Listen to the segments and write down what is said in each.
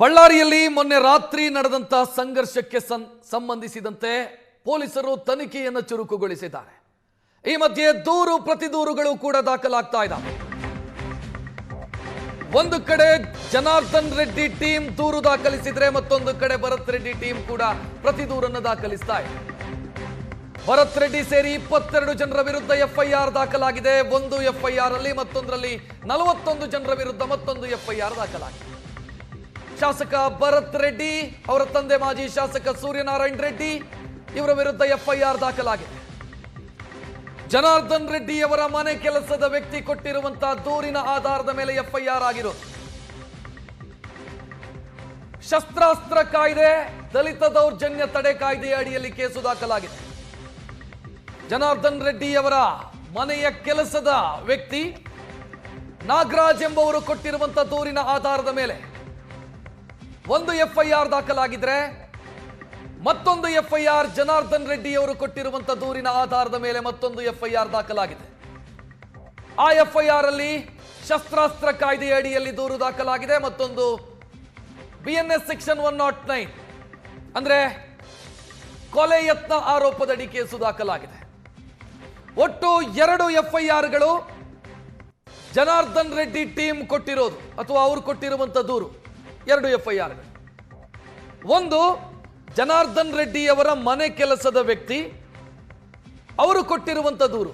ಬಳ್ಳಾರಿಯಲ್ಲಿ ಮೊನ್ನೆ ರಾತ್ರಿ ನಡೆದಂತಹ ಸಂಘರ್ಷಕ್ಕೆ ಸಂಬಂಧಿಸಿದಂತೆ ಪೊಲೀಸರು ತನಿಖೆಯನ್ನು ಚುರುಕುಗೊಳಿಸಿದ್ದಾರೆ. ಈ ಮಧ್ಯೆ ದೂರು ಪ್ರತಿ ದೂರುಗಳು ಕೂಡ ದಾಖಲಾಗ್ತಾ ಇದ್ದಾವೆ ಒಂದು ಕಡೆ ಜನಾರ್ದನ್ ರೆಡ್ಡಿ ಟೀಮ್ ದೂರು ದಾಖಲಿಸಿದ್ರೆ ಮತ್ತೊಂದು ಕಡೆ ಭರತ್ ರೆಡ್ಡಿ ಟೀಮ್ ಕೂಡ ಪ್ರತಿ ದೂರನ್ನು ದಾಖಲಿಸ್ತಾ ಇದೆ. ಭರತ್ ರೆಡ್ಡಿ ಸೇರಿ ಇಪ್ಪತ್ತೆರಡು ಜನರ ವಿರುದ್ಧ ಎಫ್ಐಆರ್ ದಾಖಲಾಗಿದೆ. ಒಂದು ಎಫ್ಐಆರ್ ಅಲ್ಲಿ ಮತ್ತೊಂದರಲ್ಲಿ ನಲವತ್ತೊಂದು ಜನರ ವಿರುದ್ಧ ಮತ್ತೊಂದು ಎಫ್ಐಆರ್ ದಾಖಲಾಗಿದೆ. ಶಾಸಕ ಭರತ್ ರೆಡ್ಡಿ, ಅವರ ತಂದೆ ಮಾಜಿ ಶಾಸಕ ಸೂರ್ಯನಾರಾಯಣ ರೆಡ್ಡಿ, ಇವರ ವಿರುದ್ಧ ಎಫ್ಐಆರ್ ದಾಖಲಾಗಿದೆ. ಜನಾರ್ದನ್ ರೆಡ್ಡಿ ಅವರ ಮನೆ ಕೆಲಸದ ವ್ಯಕ್ತಿ ಕೊಟ್ಟಿರುವಂತಹ ದೂರಿನ ಆಧಾರದ ಮೇಲೆ ಎಫ್ಐಆರ್ ಆಗಿರೋದು. ಶಸ್ತ್ರಾಸ್ತ್ರ ಕಾಯ್ದೆ, ದಲಿತ ದೌರ್ಜನ್ಯ ತಡೆ ಕಾಯ್ದೆಯ ಅಡಿಯಲ್ಲಿ ಕೇಸು ದಾಖಲಾಗಿದೆ. ಜನಾರ್ದನ್ ರೆಡ್ಡಿ ಅವರ ಮನೆಯ ಕೆಲಸದ ವ್ಯಕ್ತಿ ನಾಗರಾಜ್ ಎಂಬವರು ಕೊಟ್ಟಿರುವಂತಹ ದೂರಿನ ಆಧಾರದ ಮೇಲೆ ಒಂದು ಎಫ್ಐಆರ್ ದಾಖಲಾಗಿದ್ರೆ ಮತ್ತೊಂದು ಎಫ್ಐಆರ್ ಜನಾರ್ದನ್ ರೆಡ್ಡಿ ಅವರು ಕೊಟ್ಟಿರುವಂತಹ ದೂರಿನ ಆಧಾರದ ಮೇಲೆ ಮತ್ತೊಂದು ಎಫ್ಐಆರ್ ದಾಖಲಾಗಿದೆ. ಆ ಎಫ್ಐಆರ್ ಅಲ್ಲಿ ಶಸ್ತ್ರಾಸ್ತ್ರ ಕಾಯ್ದೆಯ ಅಡಿಯಲ್ಲಿ ದೂರು ದಾಖಲಾಗಿದೆ. ಮತ್ತೊಂದು BNS N S section one nought nine ಅಂದ್ರೆ ಕೊಲೆ ಯತ್ನ ಆರೋಪದಡಿ ಕೇಸು ದಾಖಲಾಗಿದೆ. ಒಟ್ಟು ಎರಡು ಎಫ್ಐಆರ್ಗಳು ಜನಾರ್ದನ್ ರೆಡ್ಡಿ ಟೀಮ್ ಕೊಟ್ಟಿರೋದು, ಅಥವಾ ಅವರು ಕೊಟ್ಟಿರುವಂತ ದೂರು. ಎರಡು ಎಫ್ಐಆರ್ಗಳು ಒಂದು ಜನಾರ್ದನ್ ರೆಡ್ಡಿ ಅವರ ಮನೆ ಕೆಲಸದ ವ್ಯಕ್ತಿ, ಅವರು ಕೊಟ್ಟಿರುವಂತ ದೂರು.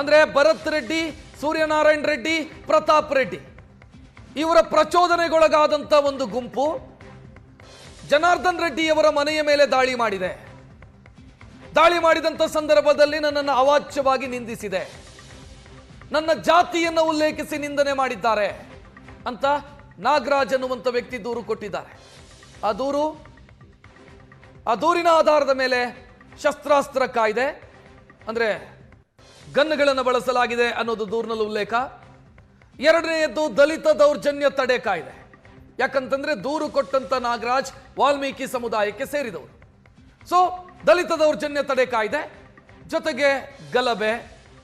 ಅಂದ್ರೆ ಭರತ್ ರೆಡ್ಡಿ, ಸೂರ್ಯನಾರಾಯಣ ರೆಡ್ಡಿ, ಪ್ರತಾಪ್ ರೆಡ್ಡಿ, ಇವರ ಪ್ರಚೋದನೆಗೊಳಗಾದಂಥ ಒಂದು ಗುಂಪು ಜನಾರ್ದನ್ ರೆಡ್ಡಿ ಅವರ ಮನೆಯ ಮೇಲೆ ದಾಳಿ ಮಾಡಿದೆ. ದಾಳಿ ಮಾಡಿದಂತ ಸಂದರ್ಭದಲ್ಲಿ ನನ್ನನ್ನು ಅವಾಚ್ಯವಾಗಿ ನಿಂದಿಸಿದೆ. ನನ್ನ ಜಾತಿಯನ್ನು ಉಲ್ಲೇಖಿಸಿ ನಿಂದನೆ ಮಾಡಿದ್ದಾರೆ ಅಂತ ನಾಗರಾಜ್ ಅನ್ನುವಂಥ ವ್ಯಕ್ತಿ ದೂರು ಕೊಟ್ಟಿದ್ದಾರೆ. ಆ ದೂರು, ಆ ದೂರಿನ ಆಧಾರದ ಮೇಲೆ ಶಸ್ತ್ರಾಸ್ತ್ರ ಕಾಯ್ದೆ, ಅಂದರೆ ಗನ್ಗಳನ್ನು ಬಳಸಲಾಗಿದೆ ಅನ್ನೋದು ದೂರಿನಲ್ಲಿ ಉಲ್ಲೇಖ. ಎರಡನೆಯದ್ದು ದಲಿತ ದೌರ್ಜನ್ಯ ತಡೆ ಕಾಯ್ದೆ. ಯಾಕಂತಂದ್ರೆ ದೂರು ಕೊಟ್ಟಂತ ನಾಗರಾಜ್ ವಾಲ್ಮೀಕಿ ಸಮುದಾಯಕ್ಕೆ ಸೇರಿದವರು. ಸೊ ದಲಿತ ದೌರ್ಜನ್ಯ ತಡೆ ಕಾಯ್ದೆ, ಜೊತೆಗೆ ಗಲಭೆ,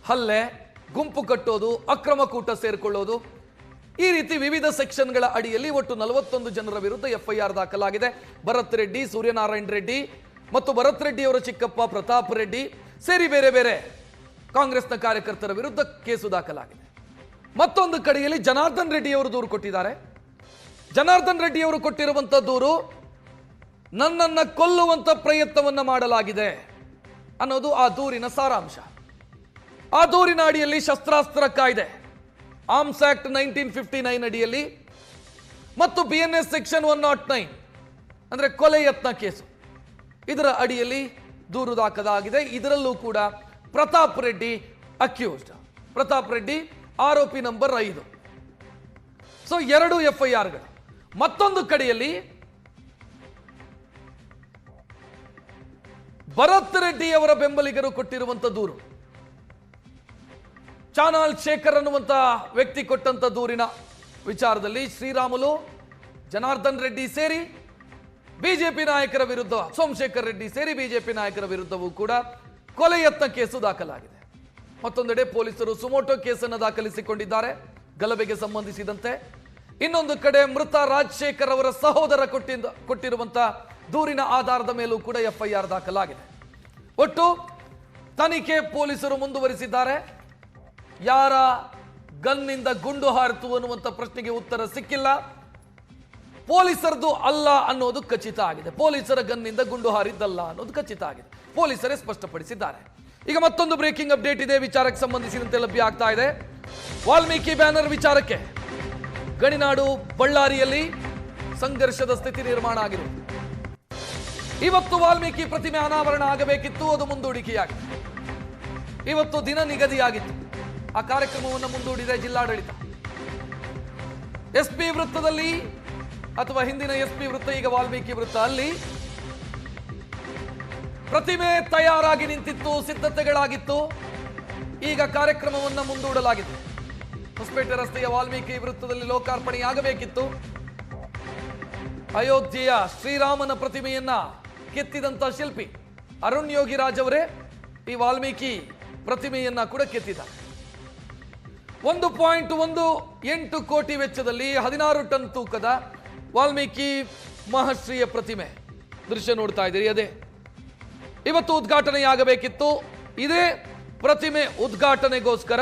ಹಲ್ಲೆ, ಗುಂಪು ಕಟ್ಟೋದು, ಅಕ್ರಮ ಕೂಟ ಸೇರಿಕೊಳ್ಳೋದು ಈ ರೀತಿ ವಿವಿಧ ಸೆಕ್ಷನ್ಗಳ ಅಡಿಯಲ್ಲಿ ಒಟ್ಟು ನಲವತ್ತೊಂದು ಜನರ ವಿರುದ್ಧ ಎಫ್ಐಆರ್ ದಾಖಲಾಗಿದೆ. ಭರತ್ ರೆಡ್ಡಿ, ಸೂರ್ಯನಾರಾಯಣ ರೆಡ್ಡಿ ಮತ್ತು ಭರತ್ ರೆಡ್ಡಿ ಅವರ ಚಿಕ್ಕಪ್ಪ ಪ್ರತಾಪ್ ರೆಡ್ಡಿ ಸೇರಿ ಬೇರೆ ಬೇರೆ ಕಾಂಗ್ರೆಸ್ನ ಕಾರ್ಯಕರ್ತರ ವಿರುದ್ಧ ಕೇಸು ದಾಖಲಾಗಿದೆ. ಮತ್ತೊಂದು ಕಡೆಯಲ್ಲಿ ಜನಾರ್ದನ್ ರೆಡ್ಡಿ ಅವರು ದೂರು ಕೊಟ್ಟಿದ್ದಾರೆ. ಜನಾರ್ದನ್ ರೆಡ್ಡಿ ಅವರು ಕೊಟ್ಟಿರುವಂತಹ ದೂರು ನನ್ನನ್ನು ಕೊಲ್ಲುವಂತ ಪ್ರಯತ್ನವನ್ನು ಮಾಡಲಾಗಿದೆ ಅನ್ನೋದು ಆ ದೂರಿನ ಸಾರಾಂಶ. ಆ ದೂರಿನ ಅಡಿಯಲ್ಲಿ ಶಸ್ತ್ರಾಸ್ತ್ರ ಕಾಯ್ದೆ. Arms act nineteen fifty nine ಅಡಿಯಲ್ಲಿ ಮತ್ತು B N S section one nought nine, ಅಂದರೆ ಕೊಲೆ ಯತ್ನ ಕೇಸು. ಇದರ ಅಡಿಯಲ್ಲಿ ದೂರು ದಾಖಲಾಗಿದೆ. ಇದರಲ್ಲೂ ಕೂಡ ಪ್ರತಾಪ್ ರೆಡ್ಡಿ ಅಕ್ಯೂಸ್ಡ್. ಪ್ರತಾಪ್ ರೆಡ್ಡಿ ಆರೋಪಿ ನಂಬರ್ ಐದು. ಸೊ ಎರಡು ಎಫ್ ಐ ಆರ್ಗಳು ಮತ್ತೊಂದು ಕಡೆಯಲ್ಲಿ ಭರತ್ ರೆಡ್ಡಿ ಅವರ ಬೆಂಬಲಿಗರು ಕೊಟ್ಟಿರುವಂಥ ದೂರು. ಚಾನಾಲ್ ಶೇಖರ್ ಅನ್ನುವಂತ ವ್ಯಕ್ತಿ ಕೊಟ್ಟಂತ ದೂರಿನ ವಿಚಾರದಲ್ಲಿ ಶ್ರೀರಾಮುಲು, ಜನಾರ್ದನ್ ರೆಡ್ಡಿ ಸೇರಿ ಬಿಜೆಪಿ ನಾಯಕರ ವಿರುದ್ಧ, ಸೋಮಶೇಖರ್ ರೆಡ್ಡಿ ಸೇರಿ ಬಿಜೆಪಿ ನಾಯಕರ ವಿರುದ್ಧವೂ ಕೂಡ ಕೊಲೆ ಯತ್ನ ಕೇಸು ದಾಖಲಾಗಿದೆ. ಮತ್ತೊಂದೆಡೆ ಪೊಲೀಸರು ಸುಮೋಟೋ ಕೇಸನ್ನು ದಾಖಲಿಸಿಕೊಂಡಿದ್ದಾರೆ. ಗಲಭೆಗೆ ಸಂಬಂಧಿಸಿದಂತೆ ಇನ್ನೊಂದು ಕಡೆ ಮೃತ ರಾಜಶೇಖರ್ ಅವರ ಸಹೋದರ ಕೊಟ್ಟಿದ್ದ ಕೊಟ್ಟಿರುವಂತ ದೂರಿನ ಆಧಾರದ ಮೇಲೂ ಕೂಡ ಎಫ್ಐಆರ್ ದಾಖಲಾಗಿದೆ. ಒಟ್ಟು ತನಿಖೆ ಪೊಲೀಸರು ಮುಂದುವರಿಸಿದ್ದಾರೆ. ಯಾರ ಗನ್ನಿಂದ ಗುಂಡು ಹಾರಿತು ಅನ್ನುವಂಥ ಪ್ರಶ್ನೆಗೆ ಉತ್ತರ ಸಿಕ್ಕಿಲ್ಲ. ಪೊಲೀಸರದು ಅಲ್ಲ ಅನ್ನೋದು ಖಚಿತ ಆಗಿದೆ. ಪೊಲೀಸರ ಗನ್ನಿಂದ ಗುಂಡು ಹಾರಿದ್ದಲ್ಲ ಅನ್ನೋದು ಖಚಿತ ಆಗಿದೆ. ಪೊಲೀಸರೇ ಸ್ಪಷ್ಟಪಡಿಸಿದ್ದಾರೆ. ಈಗ ಮತ್ತೊಂದು ಬ್ರೇಕಿಂಗ್ ಅಪ್ಡೇಟ್ ಇದೆ. ವಿಚಾರಕ್ಕೆ ಸಂಬಂಧಿಸಿದಂತೆ ಲಭ್ಯ ಆಗ್ತಾ ಇದೆ. ವಾಲ್ಮೀಕಿ ಬ್ಯಾನರ್ ವಿಚಾರಕ್ಕೆ ಗಣಿನಾಡು ಬಳ್ಳಾರಿಯಲ್ಲಿ ಸಂಘರ್ಷದ ಸ್ಥಿತಿ ನಿರ್ಮಾಣ ಆಗಿದೆ ಇವತ್ತು ವಾಲ್ಮೀಕಿ ಪ್ರತಿಮೆ ಅನಾವರಣ ಆಗಬೇಕಿತ್ತು. ಅದು ಮುಂದೂಡಿಕೆಯಾಗಿದೆ. ಇವತ್ತು ದಿನ ನಿಗದಿಯಾಗಿತ್ತು. ಆ ಕಾರ್ಯಕ್ರಮವನ್ನು ಮುಂದೂಡಿದೆ ಜಿಲ್ಲಾಡಳಿತ. ಎಸ್ ಪಿ ವೃತ್ತದಲ್ಲಿ ಅಥವಾ ಹಿಂದಿನ ಎಸ್ಪಿ ವೃತ್ತ, ಈಗ ವಾಲ್ಮೀಕಿ ವೃತ್ತ, ಅಲ್ಲಿ ಪ್ರತಿಮೆ ತಯಾರಾಗಿ ನಿಂತಿತ್ತು, ಸಿದ್ಧತೆಗಳಾಗಿತ್ತು. ಈಗ ಕಾರ್ಯಕ್ರಮವನ್ನು ಮುಂದೂಡಲಾಗಿತ್ತು ಹೊಸಪೇಟೆ ರಸ್ತೆಯ ವಾಲ್ಮೀಕಿ ವೃತ್ತದಲ್ಲಿ ಲೋಕಾರ್ಪಣೆಯಾಗಬೇಕಿತ್ತು. ಅಯೋಧ್ಯೆಯ ಶ್ರೀರಾಮನ ಪ್ರತಿಮೆಯನ್ನ ಕೆತ್ತಿದಂತ ಶಿಲ್ಪಿ ಅರುಣ್ ಯೋಗಿರಾಜ್ ಅವರೇ ಈ ವಾಲ್ಮೀಕಿ ಪ್ರತಿಮೆಯನ್ನ ಕೂಡ ಕೆತ್ತಿದ್ದಾರೆ. ಒಂದು ಪಾಯಿಂಟ್ ಒಂದು ಎಂಟು ಕೋಟಿ ವೆಚ್ಚದಲ್ಲಿ ಹದಿನಾರು ಟನ್ ತೂಕದ ವಾಲ್ಮೀಕಿ ಮಹರ್ಷಿಯ ಪ್ರತಿಮೆ ದೃಶ್ಯ ನೋಡ್ತಾ ಇದ್ದೀರಿ, ಅದೇ. ಇವತ್ತು ಉದ್ಘಾಟನೆಯಾಗಬೇಕಿತ್ತು. ಇದೇ ಪ್ರತಿಮೆ ಉದ್ಘಾಟನೆಗೋಸ್ಕರ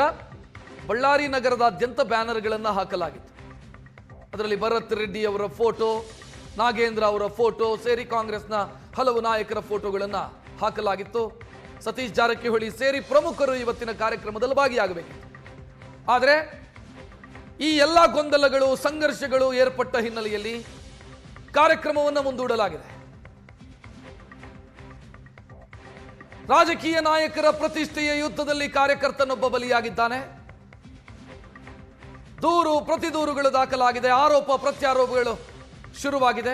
ಬಳ್ಳಾರಿ ನಗರದಾದ್ಯಂತ ಬ್ಯಾನರ್ಗಳನ್ನು ಹಾಕಲಾಗಿತ್ತು. ಅದರಲ್ಲಿ ಭರತ್ ರೆಡ್ಡಿ ಅವರ ಫೋಟೋ, ನಾಗೇಂದ್ರ ಅವರ ಫೋಟೋ, ಸೇರಿ ಕಾಂಗ್ರೆಸ್ನ ಹಲವು ನಾಯಕರ ಫೋಟೋಗಳನ್ನು ಹಾಕಲಾಗಿತ್ತು. ಸತೀಶ್ ಜಾರಕಿಹೊಳಿ ಸೇರಿ ಪ್ರಮುಖರು ಇವತ್ತಿನ ಕಾರ್ಯಕ್ರಮದಲ್ಲಿ ಭಾಗಿಯಾಗಬೇಕಿತ್ತು. ಆದರೆ ಈ ಎಲ್ಲ ಗೊಂದಲಗಳು, ಸಂಘರ್ಷಗಳು ಏರ್ಪಟ್ಟ ಹಿನ್ನೆಲೆಯಲ್ಲಿ ಕಾರ್ಯಕ್ರಮವನ್ನು ಮುಂದೂಡಲಾಗಿದೆ. ರಾಜಕೀಯ ನಾಯಕರ ಪ್ರತಿಷ್ಠೆಯ ಯುದ್ಧದಲ್ಲಿ ಕಾರ್ಯಕರ್ತನೊಬ್ಬ ಬಲಿಯಾಗಿದ್ದಾನೆ. ದೂರು ಪ್ರತಿ ದೂರುಗಳು ದಾಖಲಾಗಿದೆ, ಆರೋಪ, ಪ್ರತ್ಯಾರೋಪಗಳು ಶುರುವಾಗಿದೆ.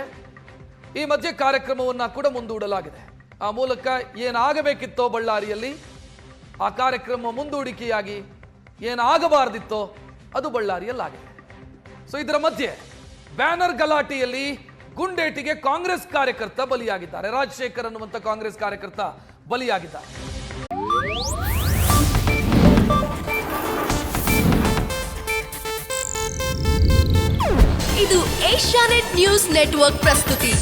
ಈ ಮಧ್ಯೆ ಕಾರ್ಯಕ್ರಮವನ್ನು ಕೂಡ ಮುಂದೂಡಲಾಗಿದೆ. ಆ ಮೂಲಕ ಏನಾಗಬೇಕಿತ್ತೋ ಬಳ್ಳಾರಿಯಲ್ಲಿ ಆ ಕಾರ್ಯಕ್ರಮ ಮುಂದೂಡಿಕೆಯಾಗಿ ಏನಾಗಬಾರ್ದಿತ್ತೋ ಅದು ಬಳ್ಳಾರಿಯಲ್ಲಾಗಿದೆ. ಸೊ ಇದರ ಮಧ್ಯೆ ಬ್ಯಾನರ್ ಗಲಾಟೆಯಲ್ಲಿ ಗುಂಡೇಟಿಗೆ ಕಾಂಗ್ರೆಸ್ ಕಾರ್ಯಕರ್ತ ಬಲಿಯಾಗಿದ್ದಾರೆ. ರಾಜಶೇಖರ್ ಅನ್ನುವಂಥ ಕಾಂಗ್ರೆಸ್ ಕಾರ್ಯಕರ್ತ ಬಲಿಯಾಗಿದ್ದಾರೆ. ಇದು ಏಷ್ಯಾನೆಟ್ ನ್ಯೂಸ್ ನೆಟ್ವರ್ಕ್ ಪ್ರಸ್ತುತಿ.